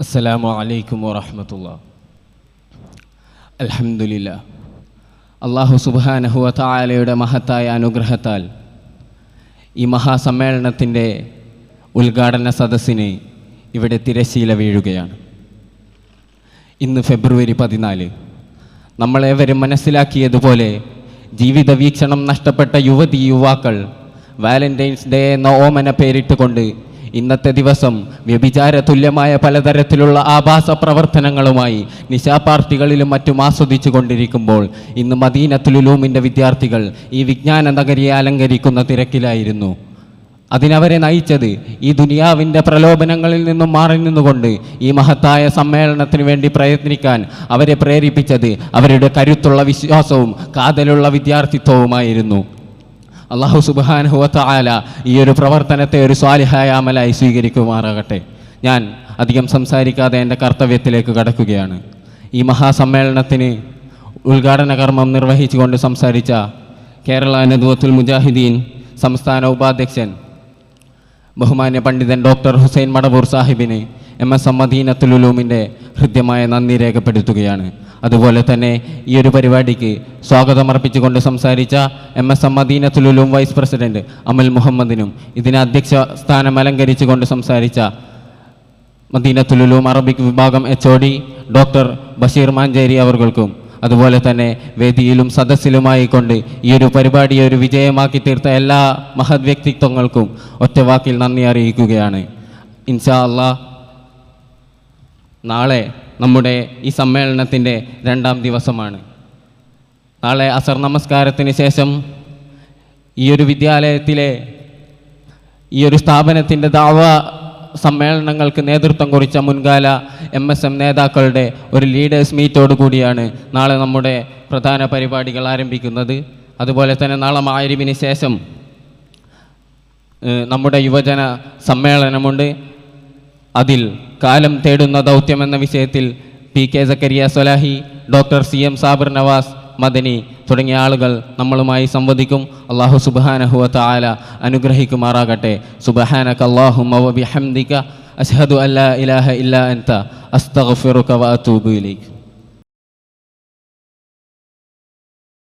അസ്സലാമു അലൈക്കും വറഹമത്തുള്ള. അൽഹംദുലില്ല. അള്ളാഹു സുബാനഹുവ മഹത്തായ അനുഗ്രഹത്താൽ ഈ മഹാസമ്മേളനത്തിന്റെ ഉദ്ഘാടന സദസ്സിന് ഇവിടെ തിരശീല വീഴുകയാണ്. ഇന്ന് ഫെബ്രുവരി പതിനാല്. നമ്മളേവരും മനസ്സിലാക്കിയതുപോലെ ജീവിത വീക്ഷണം നഷ്ടപ്പെട്ട യുവതി യുവാക്കൾ വാലന്റൈൻസ് ഡേ എന്ന ഓമന പേരിട്ടുകൊണ്ട് ഇന്നത്തെ ദിവസം വ്യഭിചാര തുല്യമായ പലതരത്തിലുള്ള ആഭാസ പ്രവർത്തനങ്ങളുമായി നിശാപാർട്ടികളിലും മറ്റും ആസ്വദിച്ചു കൊണ്ടിരിക്കുമ്പോൾ ഇന്ന് മദീനത്തുലുലൂമിന്റെ വിദ്യാർത്ഥികൾ ഈ വിജ്ഞാന നഗരിയെ അലങ്കരിക്കുന്ന തിരക്കിലായിരുന്നു. അതിനവരെ നയിച്ചത് ഈ ദുനിയാവിന്റെ പ്രലോഭനങ്ങളിൽ നിന്നും മാറി നിന്നുകൊണ്ട് ഈ മഹത്തായ സമ്മേളനത്തിന് വേണ്ടി പ്രയത്നിക്കാൻ അവരെ പ്രേരിപ്പിച്ചത് അവരുടെ കരുത്തുള്ള വിശ്വാസവും കാതലുള്ള വിദ്യാർത്ഥിത്വവുമായിരുന്നു. അള്ളാഹു സുബാനുഹുവത്തായാല ഈ ഒരു പ്രവർത്തനത്തെ ഒരു സ്വാലിഹായ അമലായി സ്വീകരിക്കുമാറാകട്ടെ. ഞാൻ അധികം സംസാരിക്കാതെ എന്റെ കർത്തവ്യത്തിലേക്ക് കടക്കുകയാണ്. ഈ മഹാസമ്മേളനത്തിന് ഉദ്ഘാടന കർമ്മം നിർവഹിച്ചുകൊണ്ട് സംസാരിച്ച കേരള നദുവത്തുൽ മുജാഹിദീൻ സംസ്ഥാന ഉപാധ്യക്ഷൻ ബഹുമാന്യ പണ്ഡിതൻ ഡോക്ടർ ഹുസൈൻ മടവൂർ സാഹിബിന് എം എസ് എം മദീനത്തുലുലൂമിന്റെ ഹൃദ്യമായ നന്ദി രേഖപ്പെടുത്തുകയാണ്. അതുപോലെ തന്നെ ഈ ഒരു പരിപാടിക്ക് സ്വാഗതം അർപ്പിച്ചുകൊണ്ട് സംസാരിച്ച M S M Madeenathul Uloom vice president Amal മുഹമ്മദിനും ഇതിന് അധ്യക്ഷ സ്ഥാനം അലങ്കരിച്ചുകൊണ്ട് സംസാരിച്ച മദീനത്തുലുലും അറബിക് വിഭാഗം H O D doctor Basheer Mancheri അവർക്കും അതുപോലെ തന്നെ വേദിയിലും സദസ്സിലുമായി കൊണ്ട് ഈ ഒരു പരിപാടിയെ ഒരു വിജയമാക്കി തീർത്ത എല്ലാ മഹത് വ്യക്തിത്വങ്ങൾക്കും ഒറ്റവാക്കിൽ നന്ദി അറിയിക്കുകയാണ്. ഇൻഷാ അള്ളാ നാളെ നമ്മുടെ ഈ സമ്മേളനത്തിന്റെ രണ്ടാം ദിവസമാണ്. നാളെ അസർ നമസ്കാരത്തിന് ശേഷം ഈ ഒരു വിദ്യാലയത്തിലെ ഈ ഒരു സ്ഥാപനത്തിന്റെ ദാവ സമ്മേളനങ്ങൾക്ക് നേതൃത്വം കുറിച്ച മുൻകാല എം എസ് എം നേതാക്കളുടെ ഒരു ലീഡേഴ്സ് മീറ്റോട് കൂടിയാണ് നാളെ നമ്മുടെ പ്രധാന പരിപാടികൾ ആരംഭിക്കുന്നത്. അതുപോലെ തന്നെ നാളെ മായരിവിന് ശേഷം നമ്മുടെ യുവജന സമ്മേളനമുണ്ട്. അതിൽ കാലം തേടുന്ന ദൗത്യം എന്ന വിഷയത്തിൽ P K Zakariya Swalahi doctor C M Sabir Navas Madani തുടങ്ങിയ ആളുകൾ നമ്മളുമായി സംവദിക്കും. അള്ളാഹു സുബാനഹുവ ആല അനുഗ്രഹിക്കുമാറാകട്ടെ. സുബഹാനക വബിഹംദിക അഷ്ഹദു അല്ലാ ഇലാഹ ഇല്ലാ അൻത അസ്തഗ്ഫിറുക വഅതൂബു ഇലൈക്.